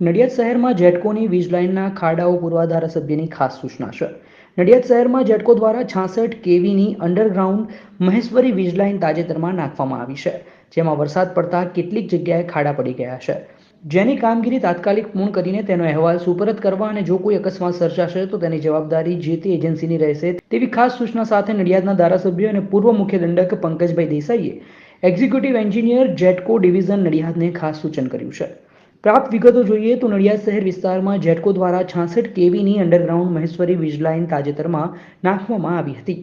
નડિયાદ શહેરમાં જેટકોની વીજ લાઇનના ખાડાઓ પૂરવા ધારાસભ્યની ખાસ સૂચના છે. નડિયાદ શહેરમાં જેટકો દ્વારા છાસઠ કેવીની અંડરગ્રાઉન્ડ મહેશ્વરી વીજ લાઇન તાજેતરમાં નાખવામાં આવી છે, જેમાં વરસાદ પડતા કેટલીક જગ્યાએ ખાડા પડી ગયા છે. જેની કામગીરી તાત્કાલિક પૂર્ણ કરીને તેનો અહેવાલ સુપરત કરવા અને જો કોઈ અકસ્માત સર્જાશે, તો તેની જવાબદારી જે તે એજન્સીની રહેશે તેવી ખાસ સૂચના સાથે નડિયાદના ધારાસભ્ય અને પૂર્વ મુખ્ય દંડક પંકજભાઈ દેસાઈએ એક્ઝિક્યુટિવ એન્જિનિયર જેટકો ડિવિઝન નડિયાદને ખાસ સૂચન કર્યું છે. પ્રાપ્ત વિગતો જોઈએ તો નડિયાદ શહેર વિસ્તારમાં જેટકો દ્વારા છાસઠ કેવીની અંડરગ્રાઉન્ડ મહેશ્વરી વીજ લાઇન તાજેતરમાં નાખવામાં આવી હતી.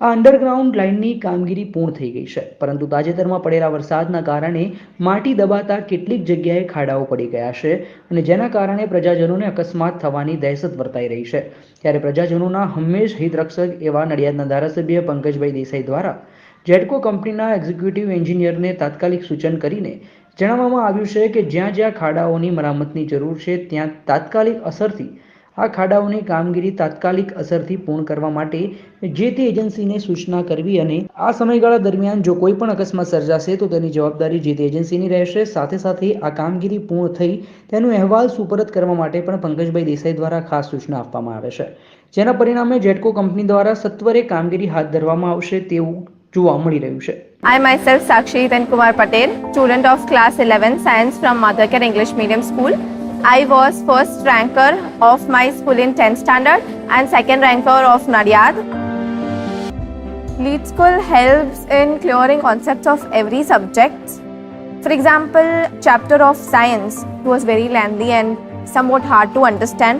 આ અંડરગ્રાઉન્ડ લાઇનની કામગીરી પૂર્ણ થઈ ગઈ છે, પરંતુ તાજેતરમાં પડેલા વરસાદના કારણે માટી દબાતા કેટલીક જગ્યાએ ખાડાઓ પડી ગયા છે અને જેના કારણે પ્રજાજનોને અકસ્માત થવાની દહેશત વર્તાઈ રહી છે. ત્યારે પ્રજાજનોના હંમેશ હિતરક્ષક એવા નડિયાદના ધારાસભ્ય પંકજભાઈ દેસાઈ દ્વારા જેટકો કંપનીના એક્ઝિક્યુટિવ એન્જિનિયરને તાત્કાલિક સૂચન કરીને જણાવવામાં આવ્યું છે કે જ્યાં જ્યાં ખાડાઓની મરામતની જરૂર છે, ત્યાં તાત્કાલિક અસરથી આ ખાડાઓની કામગીરી તાત્કાલિક અસરથી પૂર્ણ કરવા માટે જે તે એજન્સીને સૂચના કરવી અને આ સમયગાળા દરમિયાન જો કોઈ પણ અકસ્માત સર્જાશે, તો તેની જવાબદારી જે તે એજન્સીની રહેશે. સાથે સાથે આ કામગીરી પૂર્ણ થઈ તેનો અહેવાલ સુપરત કરવા માટે પણ પંકજભાઈ દેસાઈ દ્વારા ખાસ સૂચના આપવામાં આવે છે. જેના પરિણામે જેટકો કંપની દ્વારા સત્વરે કામગીરી હાથ ધરવામાં આવશે તેવું જોવા મળી રહ્યું છે I myself Sakshi Hitan Kumar Patel, student of class 11 science from Mothercare English Medium School. I was first ranker of my school in 10th standard and second ranker of Nadiad. Lead school helps in clearing concepts of every subject. For example, chapter of science was very lengthy and somewhat hard to understand.